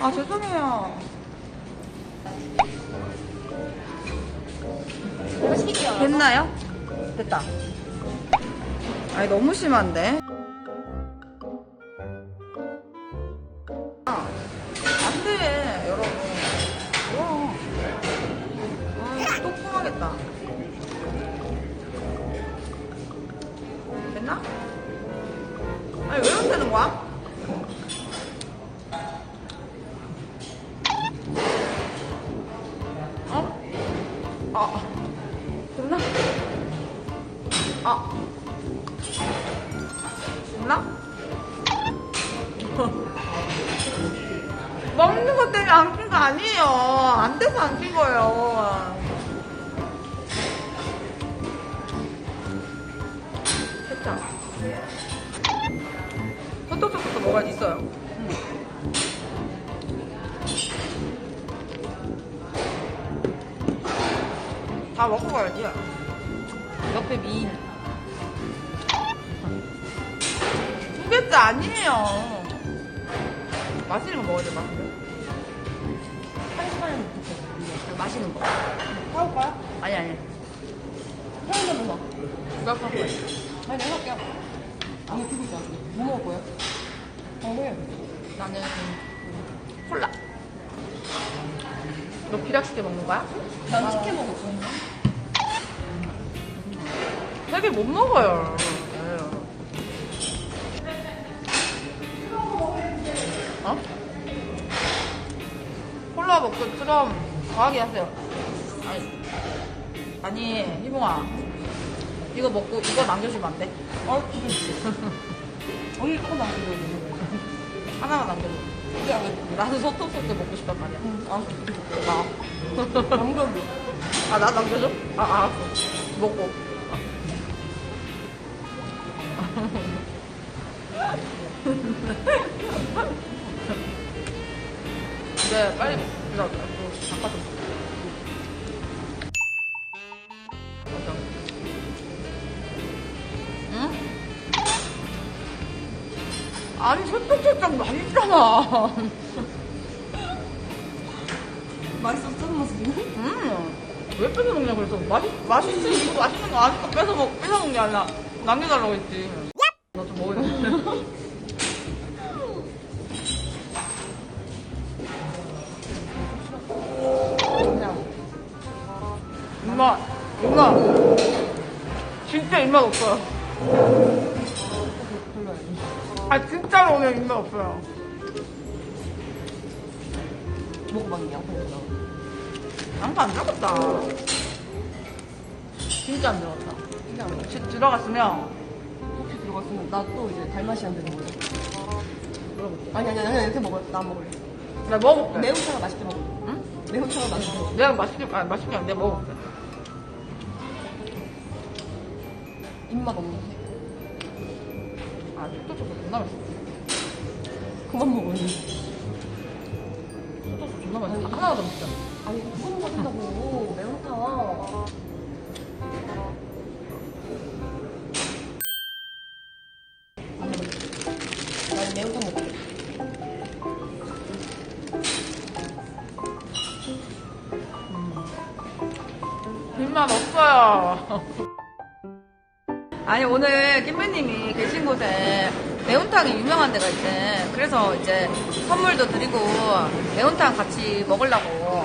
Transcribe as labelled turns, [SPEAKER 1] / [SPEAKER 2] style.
[SPEAKER 1] 아, 죄송해요.
[SPEAKER 2] 내가 시킬게요.
[SPEAKER 1] 됐나요? 됐다. 아니, 너무 심한데? 아, 안 돼, 여러분. 와. 아, 또 통하겠다. 됐나? 아니, 왜 이렇게 되는 거야? 아, 됐나? 아. 됐나? 먹는 것 때문에 안 낀 거 아니에요. 안 돼서 안 낀 거예요. 됐죠? 소떡소떡도 뭐가 있어요. 다 먹고 가야지. 옆에 미인. 두 개째 아니에요. 맛있는 거 먹어야 돼, 맛있는
[SPEAKER 2] 한 시간에 먹겠어.
[SPEAKER 1] 거. 맛있는 거.
[SPEAKER 2] 사올까요?
[SPEAKER 1] 아니, 아니.
[SPEAKER 2] 편의점 먹어.
[SPEAKER 1] 누가 사올 거야?
[SPEAKER 2] 아니, 내가 할게요. 아니, 두고 있어. 뭐 먹을 거예요? 어, 왜?
[SPEAKER 1] 나는 콜라. 너 비락시게 먹는 거야?
[SPEAKER 2] 난 치킨 먹었어.
[SPEAKER 1] 되게 못 먹어요. 어? 콜라 먹고 그럼 과하게 하세요. 아니, 아니 희봉아. 이거 먹고 이거 남겨주면 안 돼?
[SPEAKER 2] 어, 기분 어디 조금 남기려고.
[SPEAKER 1] 하나만 남겨줘.
[SPEAKER 2] 근데.
[SPEAKER 1] 나는 소떡소떡 먹고 싶단 말이야.
[SPEAKER 2] 응, 아,
[SPEAKER 1] 나.
[SPEAKER 2] 남겨줘.
[SPEAKER 1] 아, 나 남겨줘? 아, 알았어. 먹고. 네, 빨리 기다려. 잠 아니, 철떡철떡 맛있잖아.
[SPEAKER 2] 맛있었어, 맛있어.
[SPEAKER 1] 음, 왜 뺏어 먹냐 그래서 맛있 맛있지 이거 맛있는 거 아니까 뺏어 먹 뺏어 먹는 게 아니라 남겨달라고 했지. 너좀 먹어야 돼.
[SPEAKER 2] 그냥.
[SPEAKER 1] 입맛 입맛 진짜 입맛 없어요. 아 진짜로 오늘 입맛 없어요.
[SPEAKER 2] 먹어봤니, 양파에서.
[SPEAKER 1] 양파 안 들어갔다. 진짜 안 들어갔다.
[SPEAKER 2] 진짜 안 먹어.
[SPEAKER 1] 지- 들어갔으면
[SPEAKER 2] 혹시 들어갔으면 나 또 이제 달맛이 안 되는 거야.
[SPEAKER 1] 물어볼게.
[SPEAKER 2] 아니, 아니, 아니, 이렇게 먹어. 나안 먹을래.
[SPEAKER 1] 내가 먹어볼게.
[SPEAKER 2] 매운탕을 맛있게 먹어.
[SPEAKER 1] 응?
[SPEAKER 2] 매운탕을 맛있게 먹어.
[SPEAKER 1] 내가 맛있게 아 맛있게 안 돼. 먹어볼게.
[SPEAKER 2] 입맛 없는
[SPEAKER 1] 아 소떡소떡 존나 맛있어.
[SPEAKER 2] 그만 먹어.
[SPEAKER 1] 소떡소떡 존나 맛있어. 하나 더 먹자.
[SPEAKER 2] 아니, 그거 먹는다고. 매운탕. 난 매운탕 먹을래.
[SPEAKER 1] 입맛 없어요. 아니 오늘 김배님이 계신 곳에 매운탕이 유명한 데가 있대. 그래서 이제 선물도 드리고 매운탕 같이 먹으려고